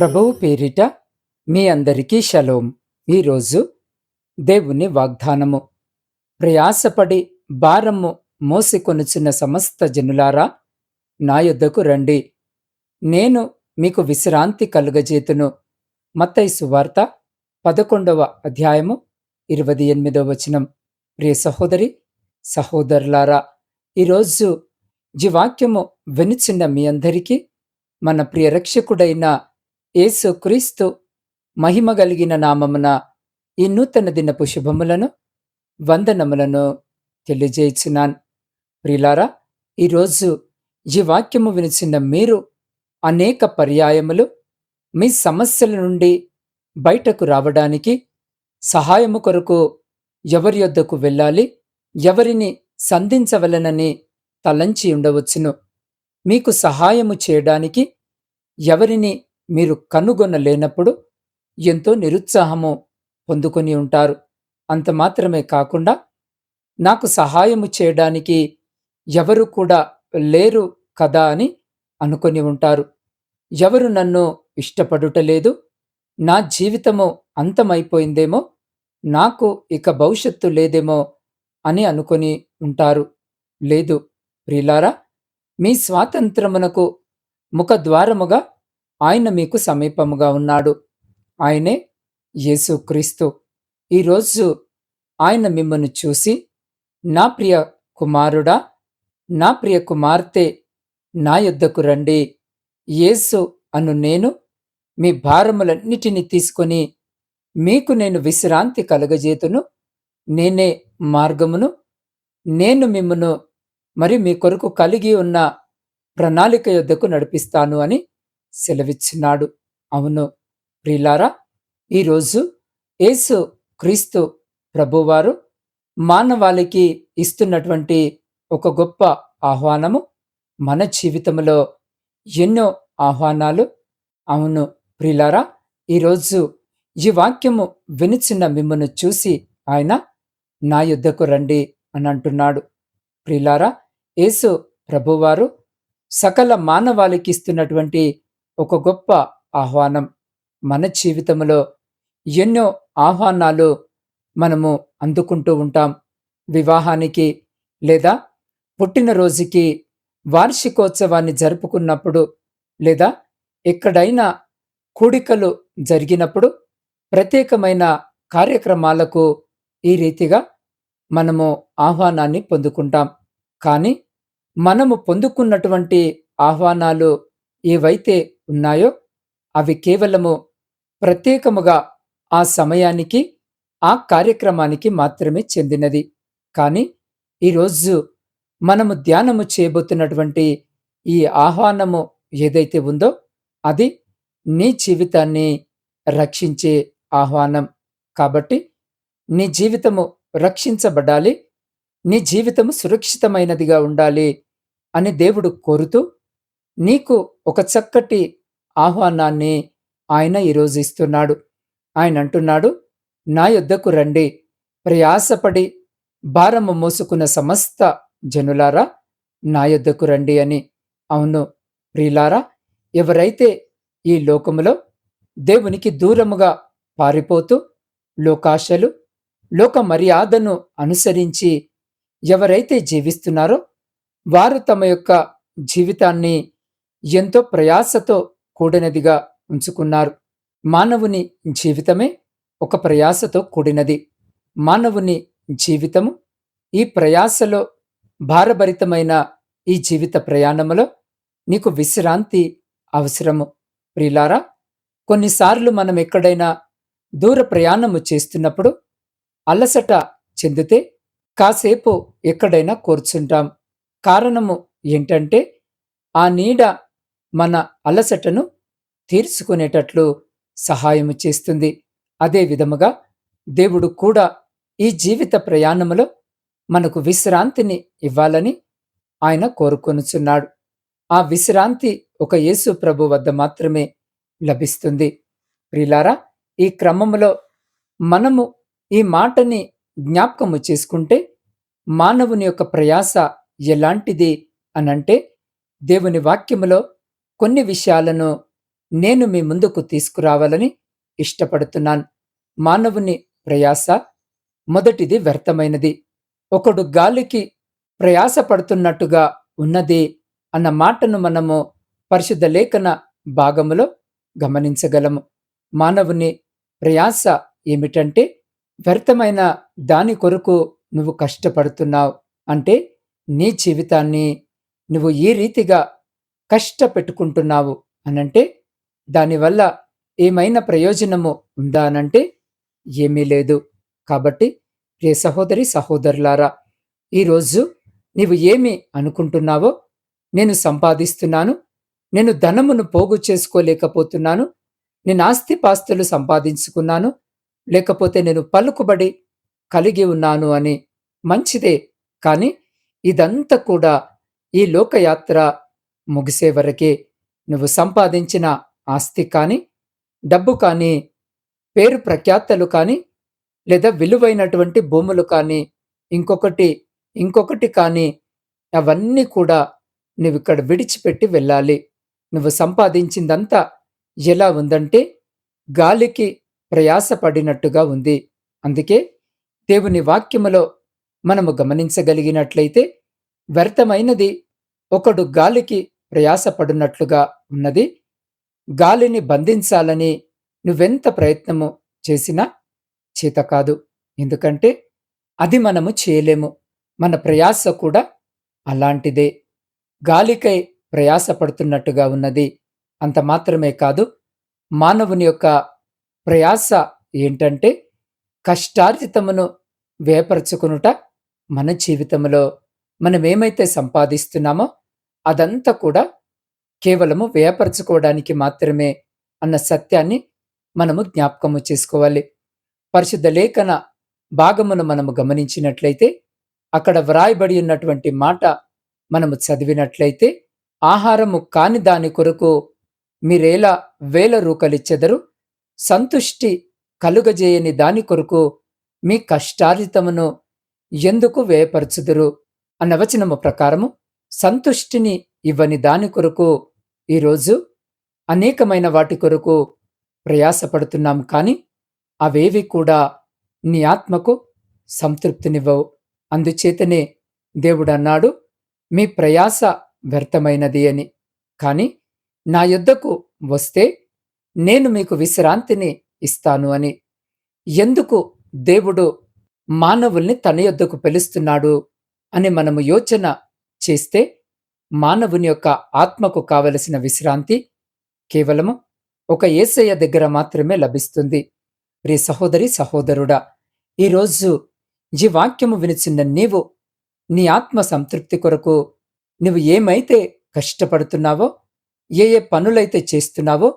ప్రభువు పేరిట మీ అందరికీ షలోం. ఈరోజు దేవుని వాగ్దానము. ప్రయాసపడి భారము మోసికొనుచున్న సమస్త జనులారా నా యొద్దకు రండి. నేను మీకు విశ్రాంతి కలుగజేతును. మత్తయి సువార్త పదకొండవ అధ్యాయము ఇరవై ఎనిమిదవ వచనం. ప్రియ సహోదరి సహోదరులారా ఈరోజు జీవాక్యము వినుచున్న మీ అందరికీ మన ప్రియ యేసుక్రీస్తు క్రీస్తు మహిమ కలిగిన నామమున ఈ నూతన దినపు శుభములను వందనములను తెలియజేయుచున్నాను. ప్రిలారా ఈరోజు ఈ వాక్యము వినిచిన మీరు అనేక పర్యాయములు మీ సమస్యల నుండి బయటకు రావడానికి సహాయము కొరకు ఎవరి యొద్దకు వెళ్ళాలి ఎవరిని సంధించవలనని తలంచి ఉండవచ్చును. మీకు సహాయము చేయడానికి ఎవరిని మీరు కనుగొనలేనప్పుడు ఎంతో నిరుత్సాహము పొందుకొని ఉంటారు. అంత మాత్రమే కాకుండా నాకు సహాయము చేయడానికి ఎవరు కూడా లేరు కదా అని అనుకొని ఉంటారు. ఎవరు నన్ను ఇష్టపడుటలేదు నా జీవితము అంతమైపోయిందేమో. నాకు ఇక భవిష్యత్తు లేదేమో అని అనుకొని ఉంటారు. లేదు ప్రిలారా మీ స్వాతంత్రమునకు ముఖద్వారముగా ఆయన మీకు సమీపముగా ఉన్నాడు. ఆయనే యేసుక్రీస్తు ఈరోజు ఆయన మిమ్మల్ని చూసి నా ప్రియ కుమారుడా నా ప్రియ కుమార్తె నా యొద్దకు రండి. యేసు అను నేను మీ భారములన్నిటినీ తీసుకొని మీకు నేను విశ్రాంతి కలగజేతును. నేనే మార్గమును నేను మిమ్మను మరి మీ కొరకు కలిగి ఉన్న ప్రణాళిక యొద్దకు నడిపిస్తాను అని సెలవిచ్చినాడు. అవును ప్రిలారా ఈరోజు యేసు క్రీస్తు ప్రభువారు మానవాళికి ఇస్తున్నటువంటి ఒక గొప్ప ఆహ్వానము. మన జీవితంలో ఎన్నో ఆహ్వానాలు. అవును ప్రిలారా ఈరోజు ఈ వాక్యము వినిచిన మిమ్మను చూసి ఆయన నా యుద్ధకు రండి అని అంటున్నాడు. ప్రిలారా యేసు ప్రభువారు సకల మానవాళికి ఇస్తున్నటువంటి ఒక గొప్ప ఆహ్వానం మన జీవితంలో. ఎన్నో ఆహ్వానాలు మనము అందుకుంటూ ఉంటాం. వివాహానికి లేదా పుట్టినరోజుకి వార్షికోత్సవాన్ని జరుపుకున్నప్పుడు లేదా ఎక్కడైనా కూడికలు జరిగినప్పుడు ప్రత్యేకమైన కార్యక్రమాలకు ఈ రీతిగా మనము ఆహ్వానాన్ని పొందుకుంటాం. కానీ మనము పొందుకున్నటువంటి ఆహ్వానాలు ఏవైతే ఉన్నాయో అవి కేవలము ప్రత్యేకముగా ఆ సమయానికి ఆ కార్యక్రమానికి మాత్రమే చెందినది. కానీ ఈరోజు మనము ధ్యానము చేయబోతున్నటువంటి ఈ ఆహ్వానము ఏదైతే ఉందో అది నీ జీవితాన్ని రక్షించే ఆహ్వానం. కాబట్టి నీ జీవితము రక్షించబడాలి నీ జీవితము సురక్షితమైనదిగా ఉండాలి అని దేవుడు కోరుతూ నీకు ఒక చక్కటి ఆహ్వానాన్ని ఆయన ఈరోజు ఇస్తున్నాడు. ఆయన అంటున్నాడు నా యొద్దకు రండి. ప్రయాసపడి భారము మోసుకున్న సమస్త జనులారా నా యొద్దకు రండి అని. అవును ప్రియులారా ఎవరైతే ఈ లోకములో దేవునికి దూరముగా పారిపోతూ లోకాశలు లోక మర్యాదను అనుసరించి ఎవరైతే జీవిస్తున్నారో వారు తమ యొక్క జీవితాన్ని ఎంతో ప్రయాసతో కూడినదిగా ఉంచుకున్నారు. మానవుని జీవితమే ఒక ప్రయాసతో కూడినది. మానవుని జీవితము ఈ ప్రయాసలో భారభరితమైన ఈ జీవిత ప్రయాణములో నీకు విశ్రాంతి అవసరము. ప్రిలారా కొన్నిసార్లు మనం ఎక్కడైనా దూర ప్రయాణము చేస్తున్నప్పుడు అలసట చెందితే కాసేపు ఎక్కడైనా కూర్చుంటాం. కారణము ఏంటంటే ఆ నీడ మన అలసటను తీర్చుకునేటట్లు సహాయము చేస్తుంది. అదే విధముగా దేవుడు కూడా ఈ జీవిత ప్రయాణములో మనకు విశ్రాంతిని ఇవ్వాలని ఆయన కోరుకొనుచున్నాడు. ఆ విశ్రాంతి ఒక యేసు ప్రభు వద్ద మాత్రమే లభిస్తుంది. ప్రిలారా ఈ క్రమములో మనము ఈ మాటని జ్ఞాపకము చేసుకుంటే మానవుని యొక్క ప్రయాస ఎలాంటిది అనంటే దేవుని వాక్యములో కొన్ని విషయాలను నేను మీ ముందుకు తీసుకురావాలని ఇష్టపడుతున్నాను. మానవుని ప్రయాస మొదటిది వ్యర్థమైనది. ఒకడు గాలికి ప్రయాసపడుతున్నట్టుగా ఉన్నది అన్న మాటను మనము పరిశుద్ధ లేఖన భాగములో గమనించగలము. మానవుని ప్రయాస ఏమిటంటే వ్యర్థమైన దాని కొరకు నువ్వు కష్టపడుతున్నావు. అంటే నీ జీవితాన్ని నువ్వు ఈ రీతిగా కష్టపెట్టుకుంటున్నావు అనంటే దానివల్ల ఏమైనా ప్రయోజనము ఉందా అనంటే ఏమీ లేదు. కాబట్టి ప్రియ సహోదరి సహోదరులారా ఈరోజు నీవు ఏమి అనుకుంటున్నావో నేను సంపాదిస్తున్నాను నేను ధనమును పోగు చేసుకోలేకపోతున్నాను నేను ఆస్తిపాస్తులు సంపాదించుకున్నాను లేకపోతే నేను పలుకుబడి కలిగి ఉన్నాను అని మంచిదే. కానీ ఇదంతా కూడా ఈ లోకయాత్ర ముగిసే వరకే నువ్వు సంపాదించిన ఆస్తి కానీ డబ్బు కానీ పేరు ప్రఖ్యాతలు కానీ లేదా విలువైనటువంటి భూములు కానీ ఇంకొకటి ఇంకొకటి కానీ అవన్నీ కూడా నువ్వు ఇక్కడ విడిచిపెట్టి వెళ్ళాలి. నువ్వు సంపాదించిందంతా ఎలా ఉందంటే గాలికి ప్రయాసపడినట్టుగా ఉంది. అందుకే దేవుని వాక్యములో మనము గమనించగలిగినట్లయితే వ్యర్థమైనది ఒకడు గాలికి ప్రయాసపడినట్లుగా ఉన్నది. గాలిని బంధించాలని నువ్వెంత ప్రయత్నము చేసినా చేత కాదు ఎందుకంటే అది మనము చేయలేము. మన ప్రయాస కూడా అలాంటిదే. గాలికై ప్రయాసపడుతున్నట్టుగా ఉన్నది. అంత మాత్రమే కాదు మానవుని యొక్క ప్రయాస ఏంటంటే కష్టార్జితమును వేపరచుకునుట మన జీవితంలో మనమేమైతే సంపాదిస్తున్నామో అదంతా కూడా కేవలము వేపరచుకోవడానికి మాత్రమే అన్న సత్యాన్ని మనము జ్ఞాపకము చేసుకోవాలి. పరిశుద్ధ లేఖన భాగమును మనము గమనించినట్లయితే అక్కడ వ్రాయబడి ఉన్నటువంటి మాట మనము చదివినట్లయితే ఆహారము కాని దాని కొరకు మీరేలా వేల రూకలిచ్చెదరు సంతుష్టి కలుగజేయని దాని కొరకు మీ కష్టార్జితమును ఎందుకు వేయపరచుదురు అన్న వచనము ప్రకారము సంతుష్టిని ఇవ్వని దాని కొరకు ఈరోజు అనేకమైన వాటి కొరకు ప్రయాసపడుతున్నాం కానీ అవేవి కూడా నీ ఆత్మకు సంతృప్తినివ్వవు. అందుచేతనే దేవుడు అన్నాడు మీ ప్రయాస వ్యర్థమైనది అని. కాని నా యుద్ధకు వస్తే నేను మీకు విశ్రాంతిని ఇస్తాను అని. ఎందుకు దేవుడు మానవుల్ని తన యొద్దకు పిలుస్తున్నాడు? అని మనము యోచన చేస్తే మానవుని యొక్క ఆత్మకు కావలసిన విశ్రాంతి కేవలము ఒక ఏసయ్య దగ్గర మాత్రమే లభిస్తుంది. ప్రియ సహోదరి సహోదరుడా ఈరోజు ఈ వాక్యము వినిచిన్న నీవు నీ ఆత్మ సంతృప్తి కొరకు నువ్వు ఏమైతే కష్టపడుతున్నావో ఏ ఏ పనులైతే చేస్తున్నావో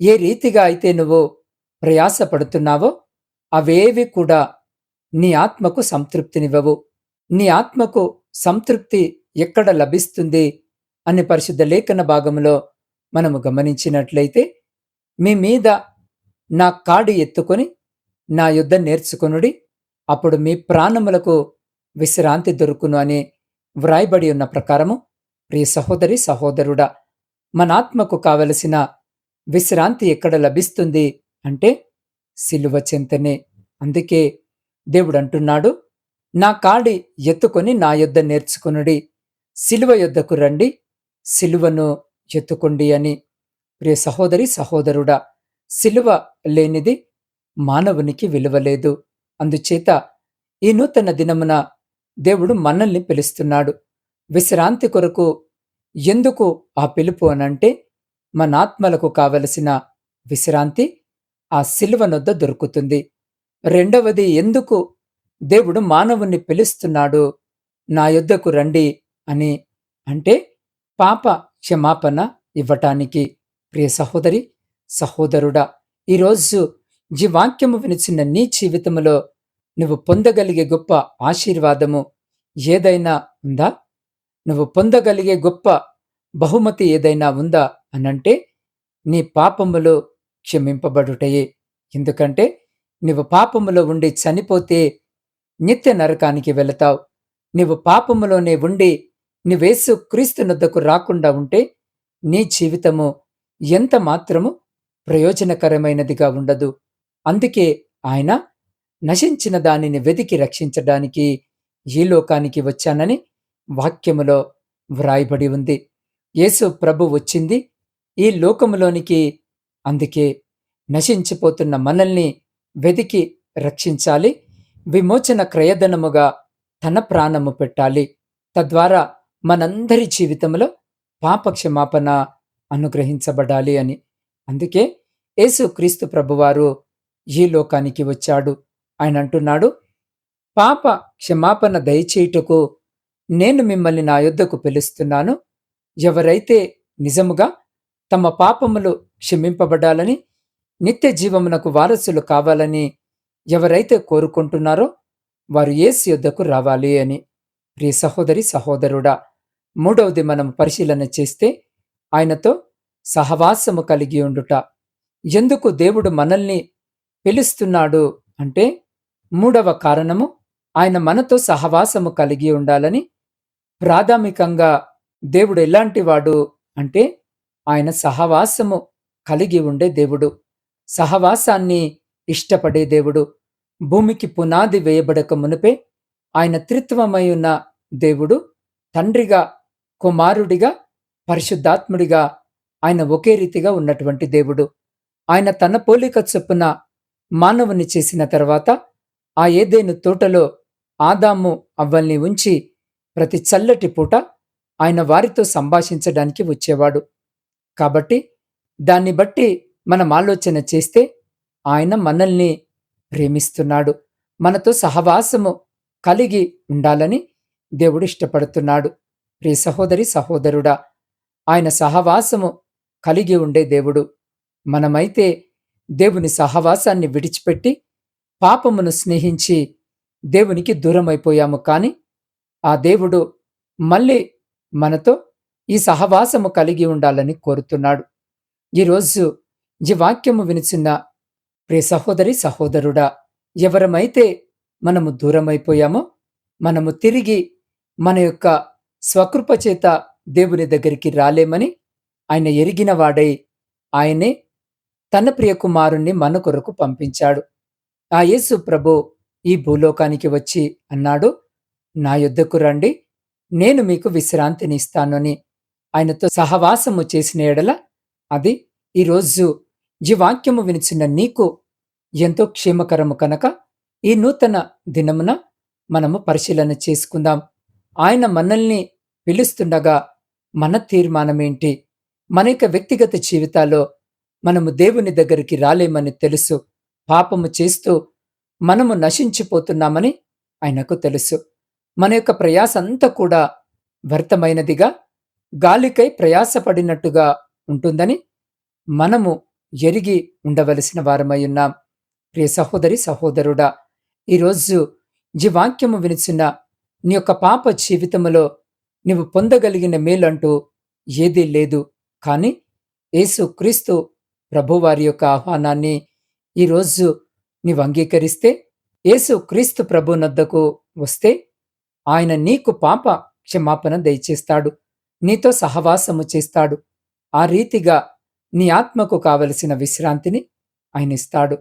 ఏ రీతిగా అయితే నువ్వు ప్రయాసపడుతున్నావో అవేవి కూడా నీ ఆత్మకు సంతృప్తినివ్వవు. నీ ఆత్మకు సంతృప్తి ఎక్కడ లభిస్తుంది అని పరిశుద్ధ లేఖన భాగంలో మనము గమనించినట్లయితే మీ మీద నా కాడి ఎత్తుకొని నా యుద్ధ నేర్చుకొనుడి అప్పుడు మీ ప్రాణములకు విశ్రాంతి దొరుకును అని వ్రాయబడి ఉన్న ప్రకారము ప్రియ సహోదరి సహోదరుడా మన ఆత్మకు కావలసిన విశ్రాంతి ఎక్కడ లభిస్తుంది అంటే సిలువ చెంతనే. అందుకే దేవుడు అంటున్నాడు నా కాడి ఎత్తుకొని నా యుద్ధ నేర్చుకునుడి సిలువ యొద్దకు రండి సిలువను ఎత్తుకోండి అని. ప్రియ సహోదరి సహోదరుడా సిలువ లేనిది మానవునికి విలువలేదు. అందుచేత ఈ నూతన దినమున దేవుడు మనల్ని పిలుస్తున్నాడు. విశ్రాంతి కొరకు ఎందుకు ఆ పిలుపు అనంటే మన ఆత్మలకు కావలసిన విశ్రాంతి ఆ సిలువనొద్ద దొరుకుతుంది. రెండవది ఎందుకు దేవుడు మానవుణ్ణి పిలుస్తున్నాడు? నా యొద్దకు రండి అని అంటే పాప క్షమాపణ ఇవ్వటానికి ప్రియ సహోదరి సహోదరుడా ఈరోజు ఈ వాక్యము వినిచిన నీ జీవితంలో నువ్వు పొందగలిగే గొప్ప ఆశీర్వాదము ఏదైనా ఉందా? నువ్వు పొందగలిగే గొప్ప బహుమతి ఏదైనా ఉందా? అనంటే నీ పాపములు క్షమింపబడుటయే. ఎందుకంటే నువ్వు పాపములో ఉండి చనిపోతే నిత్య నరకానికి వెళతావు. నువ్వు పాపములోనే ఉండి నీవేసు క్రీస్తు నొద్దకు రాకుండా ఉంటే నీ జీవితము ఎంత మాత్రము ప్రయోజనకరమైనదిగా ఉండదు. అందుకే ఆయన నశించిన దానిని వెతికి రక్షించడానికి ఈ లోకానికి వచ్చానని వాక్యములో వ్రాయబడి ఉంది. యేసు ప్రభు వచ్చింది ఈ లోకములోనికి అందుకే నశించిపోతున్న మనల్ని వెతికి రక్షించాలి. విమోచన క్రయధనముగా తన ప్రాణము పెట్టాలి. తద్వారా మనందరి జీవితంలో పాపక్షమాపణ అనుగ్రహించబడాలి అని. అందుకే యేసు క్రీస్తు ప్రభువారు ఈ లోకానికి వచ్చాడు. ఆయన అంటున్నాడు పాప క్షమాపణ దయచేయుటకు నేను మిమ్మల్ని నా యొద్దకు పిలుస్తున్నాను. ఎవరైతే నిజముగా తమ పాపములు క్షమింపబడాలని నిత్య జీవమునకు వారసులు కావాలని ఎవరైతే కోరుకుంటున్నారో వారు ఏసు యొద్దకు రావాలి అని. ప్రియ సహోదరి సహోదరుడా మూడవది మనం పరిశీలన చేస్తే ఆయనతో సహవాసము కలిగి ఉండుట. ఎందుకు దేవుడు మనల్ని పిలుస్తున్నాడు అంటే మూడవ కారణము ఆయన మనతో సహవాసము కలిగి ఉండాలని ప్రాథమికంగా దేవుడు ఎలాంటివాడు అంటే ఆయన సహవాసము కలిగి ఉండే దేవుడు. సహవాసాన్ని ఇష్టపడే దేవుడు. భూమికి పునాది వేయబడక మునిపే ఆయన త్రిత్వమై ఉన్న దేవుడు తండ్రిగా కుమారుడిగా పరిశుద్ధాత్ముడిగా ఆయన ఒకే రీతిగా ఉన్నటువంటి దేవుడు. ఆయన తన పోలిక చొప్పున మానవుని చేసిన తర్వాత ఆ ఏదేను తోటలో ఆదాము అవ్వల్ని ఉంచి ప్రతి చల్లటి పూట ఆయన వారితో సంభాషించడానికి వచ్చేవాడు. కాబట్టి దాన్ని బట్టి మనం ఆలోచన చేస్తే ఆయన మనల్ని ప్రేమిస్తున్నాడు. మనతో సహవాసము కలిగి ఉండాలని దేవుడు ఇష్టపడుతున్నాడు. ప్రియ సహోదరి సహోదరుడా ఆయన సహవాసము కలిగి ఉండే దేవుడు. మనమైతే దేవుని సహవాసాన్ని విడిచిపెట్టి పాపమును స్నేహించి దేవునికి దూరమైపోయాము కాని ఆ దేవుడు మళ్ళీ మనతో ఈ సహవాసము కలిగి ఉండాలని కోరుతున్నాడు. ఈరోజు ఈ వాక్యము వినిచిన ప్రియ సహోదరి సహోదరుడా ఎవరమైతే మనము దూరమైపోయామో మనము తిరిగి మన యొక్క స్వకృప చేత దేవుని దగ్గరికి రాలేమని ఆయన ఎరిగిన వాడై ఆయనే తన ప్రియ కుమారుణ్ణి మన కొరకు పంపించాడు. ఆ యేసు ప్రభు ఈ భూలోకానికి వచ్చి అన్నాడు నా యుద్ధకు రండి నేను మీకు విశ్రాంతిని ఇస్తానని ఆయనతో సహవాసము చేసిన ఎడల అది ఈరోజు ఈ వాక్యము వినిచిన నీకు ఎంతో క్షేమకరము కనుక ఈ నూతన దినమున మనము పరిశీలన చేసుకుందాం. ఆయన మనల్ని పిలుస్తుండగా మన తీర్మానమేంటి? మన యొక్క వ్యక్తిగత జీవితాల్లో మనము దేవుని దగ్గరికి రాలేమని తెలుసు. పాపము చేస్తూ మనము నశించిపోతున్నామని ఆయనకు తెలుసు. మన యొక్క ప్రయాస అంతా కూడా వ్యర్థమైనదిగా గాలికై ప్రయాసపడినట్టుగా ఉంటుందని మనము ఎరిగి ఉండవలసిన వారమై ఉన్నాం. ప్రియ సహోదరి సహోదరుడా ఈరోజు ఈ వాక్యము వినిచిన నీ యొక్క పాప జీవితములో నీవు పొందగలిగిన మేలంటూ ఏదీ లేదు. కానీ యేసు క్రీస్తు ప్రభువారి యొక్క ఆహ్వానాన్ని ఈరోజు నీవు అంగీకరిస్తే యేసు క్రీస్తు ప్రభు నద్దకు వస్తే ఆయన నీకు పాప క్షమాపణ దయచేస్తాడు. నీతో సహవాసము చేస్తాడు. ఆ రీతిగా నీ ఆత్మకు కావలసిన విశ్రాంతిని ఆయన ఇస్తాడు.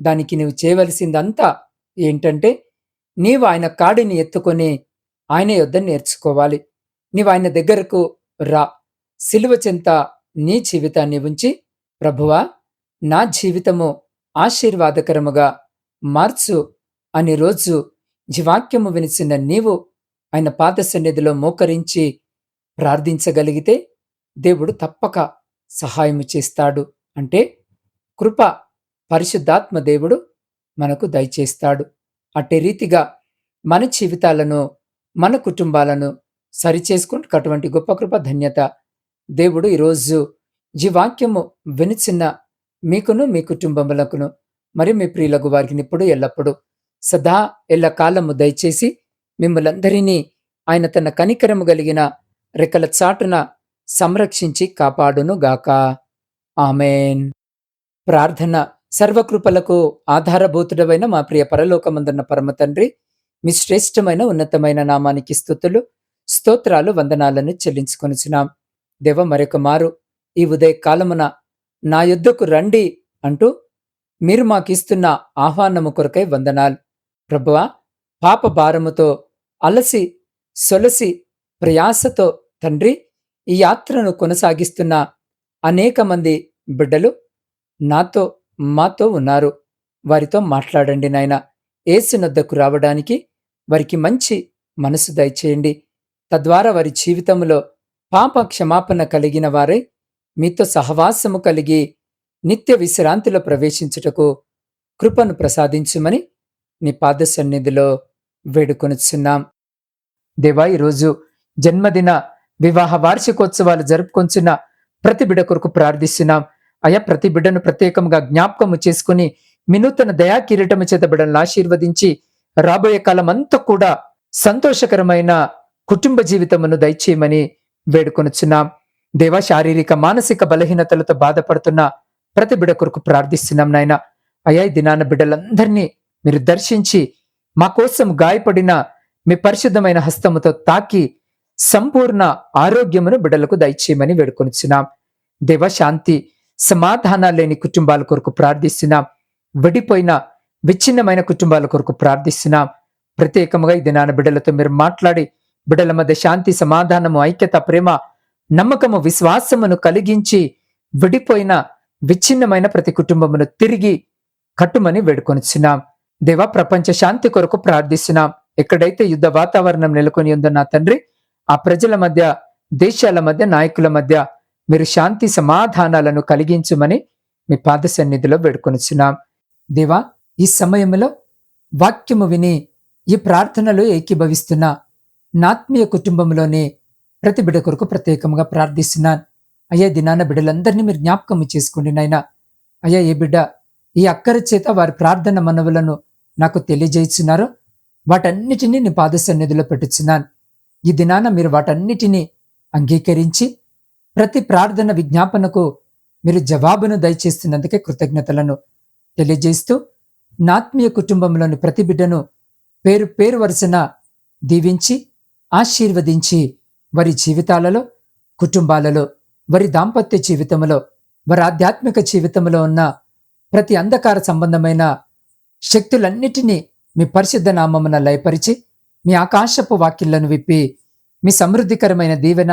దానికి నువ్వు చేయవలసిందంతా ఏంటంటే నీవు ఆయన కాడిని ఎత్తుకొని ఆయన యొద్ద నేర్చుకోవాలి. నీవు ఆయన దగ్గరకు రా. సిలువ చెంత నీ జీవితాన్ని ఉంచి ప్రభువా నా జీవితము ఆశీర్వాదకరముగా మార్చు అని రోజు జీవాక్యము వినిచిన నీవు ఆయన పాద సన్నిధిలో మోకరించి ప్రార్థించగలిగితే దేవుడు తప్పక సహాయము చేస్తాడు. అంటే కృప పరిశుద్ధాత్మ దేవుడు మనకు దయచేస్తాడు. అట్టి రీతిగా మన జీవితాలను మన కుటుంబాలను సరిచేసుకుంటూ అటువంటి గొప్ప కృప ధన్యత దేవుడు ఈరోజు ఈ వాక్యము వినిచిన్న మీకును మీ కుటుంబములకును మరి మీ ప్రియులకు వారికి ఇప్పుడు ఎల్లప్పుడూ సదా ఎల్ల కాలము దయచేసి మిమ్మలందరినీ ఆయన తన కనికరము కలిగిన రెక్కల చాటున సంరక్షించి కాపాడును గాక ఆమెన్. ప్రార్థన సర్వకృపలకు ఆధారభూతుడమైన మా ప్రియ పరలోకమందున్న పరమ తండ్రి మీ శ్రేష్టమైన ఉన్నతమైన నామానికి స్థుతులు స్తోత్రాలు వందనాలను చెల్లించుకొనిచున్నాం. దేవ మరొక మారు ఈ ఉదయ కాలమున నా యుద్ధకు రండి అంటూ మీరు మాకిస్తున్న ఆహ్వానము కొరకై వందనాలు. ప్రభువా పాప భారముతో అలసి సొలసి ప్రయాసతో తండ్రి ఈ యాత్రను కొనసాగిస్తున్న అనేక మంది బిడ్డలు నాతో మాతో ఉన్నారు. వారితో మాట్లాడండి నాయన. ఏసునొద్దకు రావడానికి వారికి మంచి మనసు దయచేయండి. తద్వారా వారి జీవితంలో పాప క్షమాపణ కలిగిన వారై మీతో సహవాసము కలిగి నిత్య విశ్రాంతిలో ప్రవేశించుటకు కృపను ప్రసాదించుమని నీ పాద సన్నిధిలో వేడుకొనుచున్నాం. దేవా ఈరోజు జన్మదిన వివాహ వార్షికోత్సవాలు జరుపుకొంచున్న ప్రతి బిడ కొరకు ప్రార్థిస్తున్నాం. అయా ప్రతి బిడ్డను ప్రత్యేకంగా జ్ఞాపకము చేసుకుని మినూతన దయా కిరీటము చేత బిడ్డలను ఆశీర్వదించి రాబోయే కాలం అంతా కూడా సంతోషకరమైన కుటుంబ జీవితమును దయచేయమని వేడుకొనుచున్నాం. దేవ శారీరక మానసిక బలహీనతలతో బాధపడుతున్న ప్రతి బిడ కొరకు ప్రార్థిస్తున్నాం నాయన. అయా దినాన బిడ్డలందరినీ మీరు దర్శించి మా కోసం గాయపడిన మీ పరిశుద్ధమైన హస్తముతో తాకి సంపూర్ణ ఆరోగ్యమును బిడ్డలకు దయచేయమని వేడుకొనిచున్నాం. దేవ శాంతి సమాధానాలు లేని కుటుంబాల కొరకు ప్రార్థిస్తున్నాం విడిపోయిన విచ్ఛిన్నమైన కుటుంబాల కొరకు ప్రార్థిస్తున్నాం. ప్రత్యేకముగా ఈ దినాన బిడ్డలతో మీరు మాట్లాడి బిడ్డల మధ్య శాంతి సమాధానము ఐక్యత ప్రేమ నమ్మకము విశ్వాసమును కలిగించి విడిపోయిన విచ్ఛిన్నమైన ప్రతి కుటుంబమును తిరిగి కట్టుమని వేడుకొనిచున్నాం. దేవ ప్రపంచ శాంతి కొరకు ప్రార్థిస్తున్నాం. ఎక్కడైతే యుద్ధ వాతావరణం నెలకొని ఉందో నా తండ్రి ఆ ప్రజల మధ్య దేశాల మధ్య నాయకుల మధ్య మీరు శాంతి సమాధానాలను కలిగించుమని మీ పాద సన్నిధిలో వేడుకొనిచున్నాం. దేవా ఈ సమయంలో వాక్యము విని ఈ ప్రార్థనలో ఏకీభవిస్తున్న నాత్మీయ కుటుంబంలోని ప్రతి బిడ కొరకు ప్రత్యేకంగా ప్రార్థిస్తున్నాను. అయ్యా దినాన బిడ్డలందరినీ మీరు జ్ఞాపకం చేసుకోండి నాయన. అయ్యా ఏ బిడ్డ ఈ అక్కర చేత వారి ప్రార్థన మనవులను నాకు తెలియజేస్తున్నారో వాటన్నిటినీ నీ పాద సన్నిధిలో పెట్టుచున్నాను. ఈ దినాన మీరు వాటన్నిటినీ అంగీకరించి ప్రతి ప్రార్థన విజ్ఞాపనకు మీరు జవాబును దయచేస్తున్నందుకే కృతజ్ఞతలను తెలియజేస్తూ నాత్మీయ కుటుంబంలోని ప్రతి బిడ్డను పేరు పేరు వరుసన దీవించి ఆశీర్వదించి వారి జీవితాలలో కుటుంబాలలో వారి దాంపత్య జీవితంలో వారి ఆధ్యాత్మిక జీవితంలో ఉన్న ప్రతి అంధకార సంబంధమైన శక్తులన్నిటినీ మీ పరిశుద్ధ నామమున లయపరిచి మీ ఆకాశపు వాక్యలను విప్పి మీ సమృద్ధికరమైన దీవెన